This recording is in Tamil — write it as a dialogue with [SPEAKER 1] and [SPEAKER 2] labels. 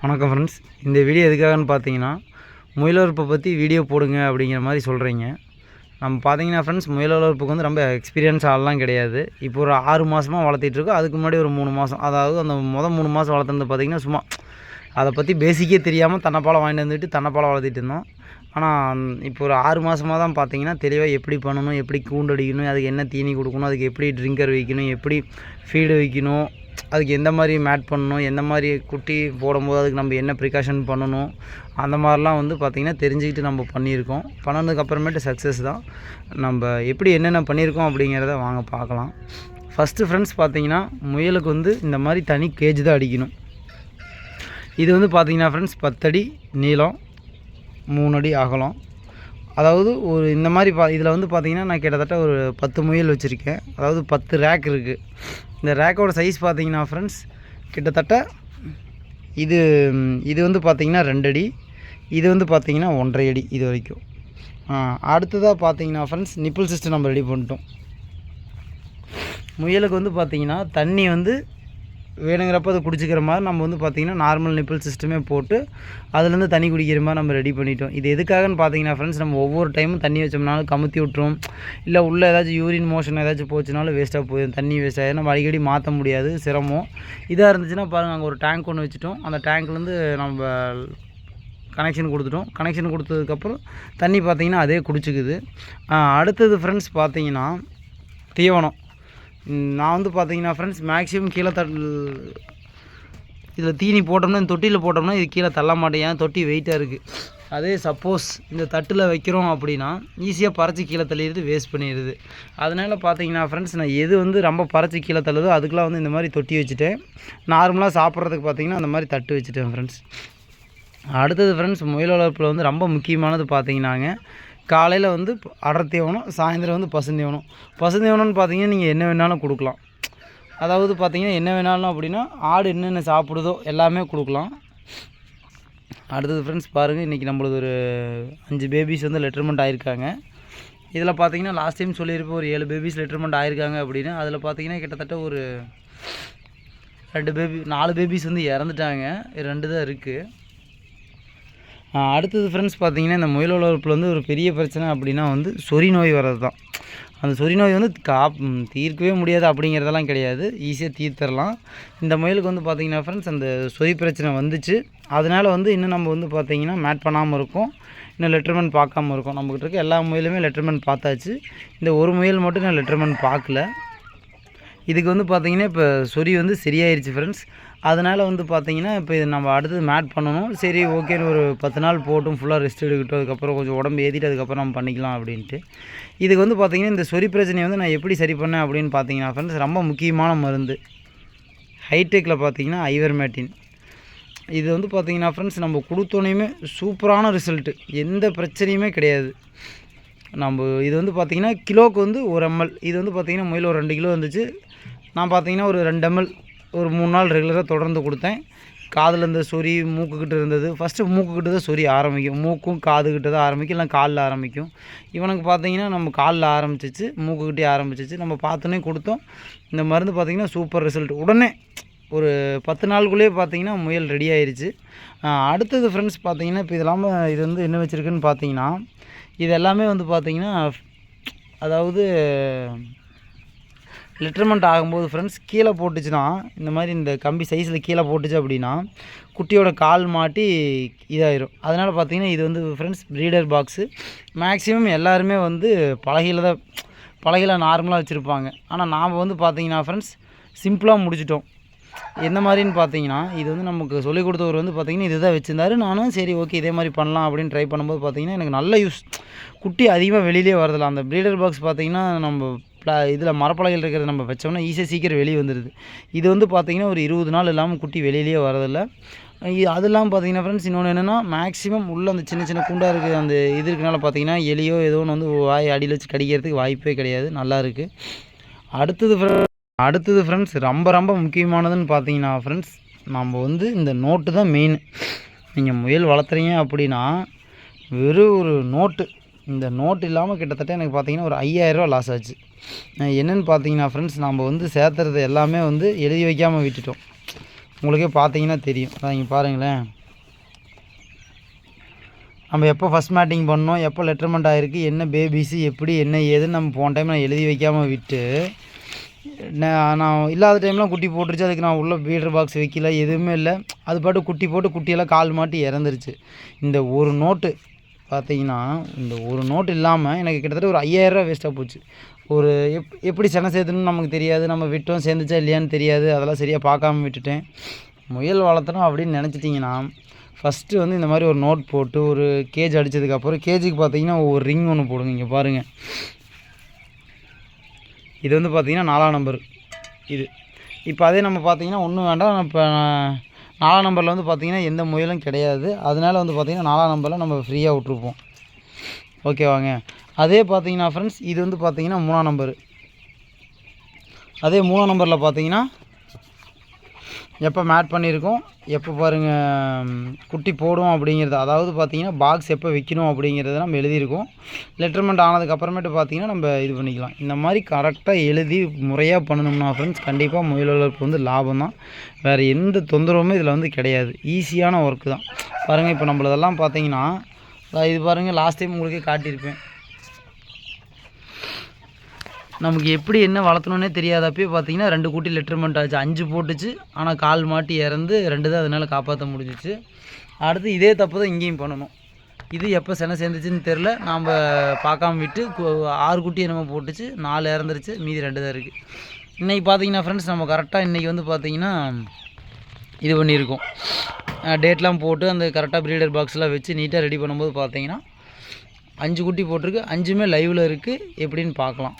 [SPEAKER 1] வணக்கம் ஃப்ரெண்ட்ஸ் இந்த வீடியோ எதுக்காகன்னு பார்த்தீங்கன்னா முயல் வளர்ப்பை பற்றி வீடியோ போடுங்க அப்படிங்கிற மாதிரி சொல்கிறீங்க நம்ம பார்த்தீங்கன்னா ஃப்ரெண்ட்ஸ் முயல் வளர்ப்புக்கு வந்து ரொம்ப எக்ஸ்பீரியன்ஸ் ஆளெலாம் கிடையாது. இப்போ ஒரு ஆறு மாதமாக வளர்த்திட்ருக்கோம் அதுக்கு முன்னாடி ஒரு மூணு மாதம் அதாவது அந்த மொதல் மூணு மாதம் வளர்த்துறது பார்த்தீங்கன்னா சும்மா அதை பற்றி பேசிக்கே தெரியாமல் தன்னைப்பாலம் வாங்கிட்டு வந்துட்டு தன்னைப்பாலம் வளர்த்திட்டு இருந்தோம். ஆனால் இப்போ ஒரு ஆறு மாதமாக தான் பார்த்தீங்கன்னா தெளிவாக எப்படி பண்ணணும் எப்படி கூண்டடிக்கணும் அதுக்கு என்ன தீனி கொடுக்கணும் அதுக்கு எப்படி ட்ரிங்கர் வைக்கணும் எப்படி ஃபீடு வைக்கணும் அதுக்கு எந்த மாதிரி மேட் பண்ணணும் எந்த மாதிரி குட்டி போடும்போது அதுக்கு நம்ம என்ன ப்ரிகாஷன் பண்ணணும் அந்த மாதிரிலாம் வந்து பார்த்திங்கன்னா தெரிஞ்சுக்கிட்டு நம்ம பண்ணியிருக்கோம். பண்ணதுக்கப்புறமேட்டு சக்ஸஸ் தான். நம்ம எப்படி என்னென்ன பண்ணியிருக்கோம் அப்படிங்கிறத வாங்க பார்க்கலாம் ஃபஸ்ட்டு ஃப்ரெண்ட்ஸ் பார்த்திங்கன்னா முயலுக்கு வந்து இந்த மாதிரி தனி கேஜ் தான் அடிக்கணும். இது வந்து பார்த்திங்கன்னா ஃப்ரெண்ட்ஸ் பத்தடி நீளம் மூணு அடி அகலம். அதாவது ஒரு இந்த மாதிரி பா இதில் வந்து பார்த்திங்கன்னா நான் கிட்டத்தட்ட ஒரு பத்து முயல் வச்சுருக்கேன். அதாவது பத்து ரேக் இருக்குது இந்த ரேக்கோட சைஸ் பார்த்தீங்கன்னா ஃப்ரெண்ட்ஸ் கிட்டத்தட்ட இது இது வந்து பார்த்தீங்கன்னா ரெண்டடி இது வந்து பார்த்திங்கன்னா ஒன்றரை அடி இது வரைக்கும். அடுத்ததாக பார்த்தீங்கன்னா ஃப்ரெண்ட்ஸ் நிப்பிள் சிஸ்டம் நம்ம ரெடி பண்ணிட்டோம். முயலுக்கு வந்து பார்த்தீங்கன்னா தண்ணி வந்து வேணுங்கிறப்ப அதை குடிச்சிக்கிற மாதிரி நம்ம வந்து பார்த்திங்கன்னா நார்மல் நிப்பிள் சிஸ்டமே போட்டு அதுலேருந்து தண்ணி குடிக்கிற மாதிரி நம்ம ரெடி பண்ணிட்டோம். இது எதுக்காகன்னு பார்த்தீங்கன்னா ஃப்ரெண்ட்ஸ் நம்ம ஒவ்வொரு டைமும் தண்ணி வச்சோம்னாலும் கமுத்தி விட்டுரும். இல்லை உள்ளே ஏதாச்சும் யூரின் மோஷன் ஏதாச்சும் போச்சுனாலும் வேஸ்ட்டாக போயிடும். தண்ணி வேஸ்ட் ஆகிடும் நம்ம அடிக்கடி மாற்ற முடியாது சிரமம். இதாக இருந்துச்சுன்னா பாருங்கள் அங்கே ஒரு டேங்க் ஒன்று வச்சுட்டோம். அந்த டேங்க்லேருந்து நம்ம கனெக்ஷன் கொடுத்துட்டோம். கனெக்ஷன் கொடுத்ததுக்கப்புறம் தண்ணி பார்த்திங்கன்னா அதே குடிச்சிக்குது. அடுத்தது ஃப்ரெண்ட்ஸ் பார்த்தீங்கன்னா தீவனம். நான் வந்து பார்த்தீங்கன்னா ஃப்ரெண்ட்ஸ் மேக்ஸிமம் கீழே தள் இதில் தீனி போட்டோம்னா இந்த தொட்டியில் போட்டோம்னா இது கீழே தள்ள மாட்டேன். ஏன் தொட்டி வெயிட்டாக இருக்குது அதே சப்போஸ் இந்த தட்டில் வைக்கிறோம் அப்படின்னா ஈஸியாக பறச்சு கீழே தள்ளிடுது வேஸ்ட் பண்ணிடுது அதனால் பார்த்தீங்கன்னா ஃப்ரெண்ட்ஸ் நான் எது வந்து ரொம்ப பறச்சு கீழே தள்ளுதோ அதுக்கெலாம் வந்து இந்த மாதிரி தொட்டி வச்சுட்டேன். நார்மலாக சாப்பிட்றதுக்கு பார்த்தீங்கன்னா அந்த மாதிரி தட்டு வச்சுட்டேன் ஃப்ரெண்ட்ஸ் அடுத்தது ஃப்ரெண்ட்ஸ் முயல் வளர்ப்பில் வந்து ரொம்ப முக்கியமானது பார்த்தீங்கன்னாங்க காலையில் வந்து அடர் தீவனம் சாயந்தரம் வந்து பசுந்தீவனம் பசுந்தீவனம்னு பார்த்தீங்கன்னா நீங்கள் என்ன வேணாலும் கொடுக்கலாம். அதாவது பார்த்தீங்கன்னா என்ன வேணாலும் அப்படின்னா ஆடு என்னென்ன சாப்பிடுதோ எல்லாமே கொடுக்கலாம். அடுத்தது ஃப்ரெண்ட்ஸ் பாருங்கள் இன்றைக்கி நம்மளது ஒரு அஞ்சு பேபிஸ் வந்து லெட்டர்மெண்ட் ஆகிருக்காங்க இதில் பார்த்தீங்கன்னா லாஸ்ட் டைம் சொல்லியிருப்போம் ஒரு ஏழு பேபிஸ் லெட்டர்மெண்ட் ஆகிருக்காங்க அப்படின்னு. அதில் பார்த்தீங்கன்னா கிட்டத்தட்ட ஒரு ரெண்டு பேபி நாலு பேபிஸ் வந்து இறந்துட்டாங்க. ரெண்டு தான் இருக்குது அடுத்தது ஃப்ரெண்ட்ஸ் பார்த்தீங்கன்னா இந்த முயல் வளர்ப்பில் வந்து ஒரு பெரிய பிரச்சனை அப்படின்னா வந்து சொறி நோய் வர்றது தான் அந்த சொறி நோய் வந்து கா தீர்க்கவே முடியாது அப்படிங்கிறதெல்லாம் கிடையாது. ஈஸியாக தீர்த்தரலாம். இந்த முயலுக்கு வந்து பார்த்திங்கன்னா ஃப்ரெண்ட்ஸ் அந்த சொறி பிரச்சனை வந்துச்சு. அதனால் வந்து இன்னும் நம்ம வந்து பார்த்திங்கன்னா மேட் பண்ணாமல் இருக்கும். இன்னும் லெட்டர்மெண்ட் பார்க்காம இருக்கும். நம்மக்கிட்ட இருக்க எல்லா முயலுமே லெட்டர்மெண்ட் பார்த்தாச்சு. இந்த ஒரு முயல் மட்டும் நான் லெட்டர்மெண்ட் பார்க்கல. இதுக்கு வந்து பார்த்திங்கன்னா இப்போ சொறி வந்து சரியாயிருச்சு ஃப்ரெண்ட்ஸ் அதனால் வந்து பார்த்திங்கன்னா இப்போ இது நம்ம அடுத்தது மேட் பண்ணணும். சரி ஓகேன்னு ஒரு பத்து நாள் போட்டும் ஃபுல்லாக ரெஸ்ட் எடுக்கட்டும். அதுக்கப்புறம் கொஞ்சம் உடம்பு ஏற்றிட்டு அதுக்கப்புறம் நம்ம பண்ணிக்கலாம் அப்படின்ட்டு. இதுக்கு வந்து பார்த்திங்கன்னா இந்த சொறி பிரச்சனையை வந்து நான் எப்படி சரி பண்ணேன் அப்படின்னு பார்த்தீங்கன்னா ஃப்ரெண்ட்ஸ் ரொம்ப முக்கியமான மருந்து. ஹைடெக்கில் பார்த்தீங்கன்னா ஐவர்மேட்டின் இது வந்து பார்த்திங்கன்னா ஃப்ரெண்ட்ஸ் நம்ம கொடுத்தோனையுமே சூப்பரான ரிசல்ட்டு எந்த பிரச்சனையுமே கிடையாது. நம்ம இது வந்து பார்த்திங்கன்னா கிலோவுக்கு வந்து ஒரு எம்எல் இது வந்து பார்த்திங்கன்னா முயல் ஒரு ரெண்டு கிலோ வந்துச்சு. நான் பார்த்தீங்கன்னா ஒரு ரெண்டு எம்எல் ஒரு மூணு நாள் ரெகுலராக தொடர்ந்து கொடுத்தேன். காதில் இருந்த சொறி மூக்குக்கிட்ட இருந்தது. ஃபஸ்ட்டு மூக்குக்கிட்ட தான் சொறி ஆரம்பிக்கும். மூக்கும் காதுகிட்ட தான் ஆரம்பிக்கும். இல்லை காலில் ஆரம்பிக்கும். இவனுக்கு பார்த்தீங்கன்னா நம்ம காலில் ஆரம்பிச்சிச்சு மூக்குக்கிட்டே ஆரம்பிச்சிச்சு. நம்ம பார்த்தோன்னே கொடுத்தோம். இந்த மருந்து பார்த்திங்கன்னா சூப்பர் ரிசல்ட் உடனே ஒரு பத்து நாளுக்குள்ளேயே பார்த்தீங்கன்னா முயல் ரெடி ஆயிடுச்சு அடுத்தது ஃப்ரெண்ட்ஸ் பார்த்தீங்கன்னா இப்போ இது இல்லாமல் இது வந்து என்ன வச்சுருக்குன்னு பார்த்தீங்கன்னா இது எல்லாமே வந்து பார்த்திங்கன்னா அதாவது லிட்டர்மெண்ட் ஆகும்போது ஃப்ரெண்ட்ஸ் கீழே போட்டுச்சுன்னா இந்த மாதிரி இந்த கம்பி சைஸில் கீழே போட்டுச்சு அப்படின்னா குட்டியோட கால் மாட்டி இதாயிரும். அதனால் பார்த்தீங்கன்னா இது வந்து ஃப்ரெண்ட்ஸ் ப்ரீடர் பாக்ஸு மேக்ஸிமம் எல்லாருமே வந்து பழகையில் தான் பழகையில் நார்மலாக வச்சுருப்பாங்க. ஆனால் நாம் வந்து பார்த்தீங்கன்னா ஃப்ரெண்ட்ஸ் சிம்பிளாக முடிச்சிட்டோம். எந்த மாதிரின்னு பார்த்தீங்கன்னா இது வந்து நமக்கு சொல்லிக் கொடுத்தவர் வந்து பார்த்திங்கன்னா இதுதான் வச்சுருந்தாரு. நானும் சரி ஓகே இதே மாதிரி பண்ணலாம் அப்படின்னு ட்ரை பண்ணும்போது பார்த்தீங்கன்னா எனக்கு நல்ல யூஸ் குட்டி அதிகமாக வெளியிலே வரதில்ல. அந்த ப்ரீடர் பாக்ஸ் பார்த்திங்கன்னா நம்ம ப்ளா இதில் மரப்பலகையில் இருக்கிறத நம்ம வச்சோம்னா ஈஸியாக சீக்கிரம் வெளியே வந்துடுது இது வந்து பார்த்திங்கன்னா ஒரு இருபது நாள் இல்லாமல் குட்டி வெளியிலேயே வரதில்லை அது இல்லாமல் பார்த்தீங்கன்னா ஃப்ரெண்ட்ஸ் இன்னொன்று என்னென்னா மேக்ஸிமம் உள்ளே அந்த சின்ன சின்ன குண்டாக இருக்குது அந்த இது இருக்கனால பார்த்தீங்கன்னா எலியோ ஏதோ ஒன்று வந்து வாய் அடியில் வச்சு கடிக்கிறதுக்கு வாய்ப்பே கிடையாது. நல்லா இருக்குது அடுத்தது அடுத்தது ஃப்ரெண்ட்ஸ் ரொம்ப ரொம்ப முக்கியமானதுன்னு பார்த்தீங்கன்னா ஃப்ரெண்ட்ஸ் நம்ம வந்து இந்த நோட்டு தான் மெயின் நீங்கள் முயல் வளர்த்துறீங்க அப்படின்னா வெறும் ஒரு நோட்டு இந்த நோட்டு இல்லாமல் கிட்டத்தட்ட எனக்கு பார்த்தீங்கன்னா ஒரு ஐயாயிரரூவா லாஸ் ஆச்சு. என்னென்னு பார்த்தீங்கன்னா ஃப்ரெண்ட்ஸ் நம்ம வந்து சேர்த்துறது எல்லாமே வந்து எழுதி வைக்காமல் விட்டுட்டோம். உங்களுக்கே பார்த்தீங்கன்னா தெரியும். அதான் பாருங்களேன். நம்ம எப்போ ஃபஸ்ட் மேட்டிங் பண்ணோம் எப்போ லெட்டர்மெண்ட் ஆகிருக்கு என்ன பேபிஸு எப்படி என்ன ஏதுன்னு நம்ம போன டைம் நான் எழுதி வைக்காமல் விட்டு நான் நான் இல்லாத டைம்லாம் குட்டி போட்டுருச்சு. அதுக்கு நான் உள்ளே பீடர் பாக்ஸ் வைக்கல எதுவுமே இல்லை. அது பாட்டு குட்டி போட்டு குட்டியெல்லாம் கால் மாட்டி இறந்துருச்சு. இந்த ஒரு நோட்டு பார்த்தீங்கன்னா இந்த ஒரு நோட்டு இல்லாமல் எனக்கு கிட்டத்தட்ட ஒரு ஐயாயிரரூவா வேஸ்ட்டாக போச்சு. ஒரு எப் எப்படி செனை சேர்த்துன்னு நமக்கு தெரியாது நம்ம விட்டோம் சேர்ந்துச்சா இல்லையான்னு தெரியாது அதெல்லாம் சரியாக பார்க்காம விட்டுட்டேன். முயல் வளர்த்தணும் அப்படின்னு நினச்சிட்டிங்கன்னா ஃபஸ்ட்டு வந்து இந்த மாதிரி ஒரு நோட் போட்டு ஒரு கேஜ் அடித்ததுக்கப்புறம் கேஜுக்கு பார்த்தீங்கன்னா ஒரு ரிங் ஒன்று போடுங்க இங்கே பாருங்கள் இது வந்து பார்த்தீங்கன்னா நாலாம் நம்பர் இது. இப்போ அதே நம்ம பார்த்தீங்கன்னா ஒன்றும் வேண்டாம் இப்போ நாலாம் நம்பரில் வந்து பார்த்தீங்கன்னா எந்த முயலும் கிடையாது. அதனால வந்து பார்த்திங்கன்னா நாலாம் நம்பரில் நம்ம ஃப்ரீயாக விட்ருப்போம் ஓகேவாங்க அதே பார்த்தீங்கன்னா ஃப்ரெண்ட்ஸ் இது வந்து பார்த்தீங்கன்னா மூணாம் நம்பரு அதே மூணாம் நம்பரில் பார்த்தீங்கன்னா எப்போ மேட் பண்ணியிருக்கோம் எப்போ பாருங்கள் குட்டி போடும் அப்படிங்கிறது. அதாவது பார்த்தீங்கன்னா பாக்ஸ் எப்போ வைக்கணும் அப்படிங்கிறத நம்ம எழுதியிருக்கோம். லெட்டர்மெண்ட் ஆனதுக்கப்புறமேட்டு பார்த்தீங்கன்னா நம்ம இது பண்ணிக்கலாம். இந்த மாதிரி கரெக்டாக எழுதி முறையாக பண்ணணும்னா ஃப்ரெண்ட்ஸ் கண்டிப்பாக முயல் வளர்ப்பு வந்து லாபம் தான். வேறு எந்த தொந்தரவுமே இதில் வந்து கிடையாது. ஈஸியான ஒர்க்கு தான். பாருங்கள் இப்போ நம்மளதெல்லாம் பார்த்தீங்கன்னா இது பாருங்கள் லாஸ்ட் டைம் உங்களுக்கே காட்டியிருப்பேன். நமக்கு எப்படி என்ன வளர்த்தணுன்னே தெரியாதப்பயே பார்த்தீங்கன்னா ரெண்டு குட்டி லெட்டர்மெண்ட் ஆச்சு. அஞ்சு போட்டுச்சு. ஆனால் கால் மாட்டி இறந்து ரெண்டு தான் அதனால் காப்பாற்ற முடிஞ்சிச்சு. அடுத்து இதே தப்பு தான் இங்கேயும் பண்ணணும். இது எப்போ செனை சேர்ந்துச்சுன்னு தெரில நாம் பார்க்காம விட்டு ஆறு குட்டி என்னமோ போட்டுச்சு. நாலு இறந்துருச்சு. மீதி ரெண்டு தான் இருக்குது இன்றைக்கி பார்த்தீங்கன்னா ஃப்ரெண்ட்ஸ் நம்ம கரெக்டாக இன்றைக்கி வந்து பார்த்தீங்கன்னா இது பண்ணியிருக்கோம். டேட்லாம் போட்டு அந்த கரெக்டாக ப்ரீடர் பாக்ஸ்லாம் வச்சு நீட்டாக ரெடி பண்ணும்போது பார்த்தீங்கன்னா அஞ்சு குட்டி போட்டிருக்கு. அஞ்சுமே லைவில் இருக்குது எப்படின்னு பார்க்கலாம்.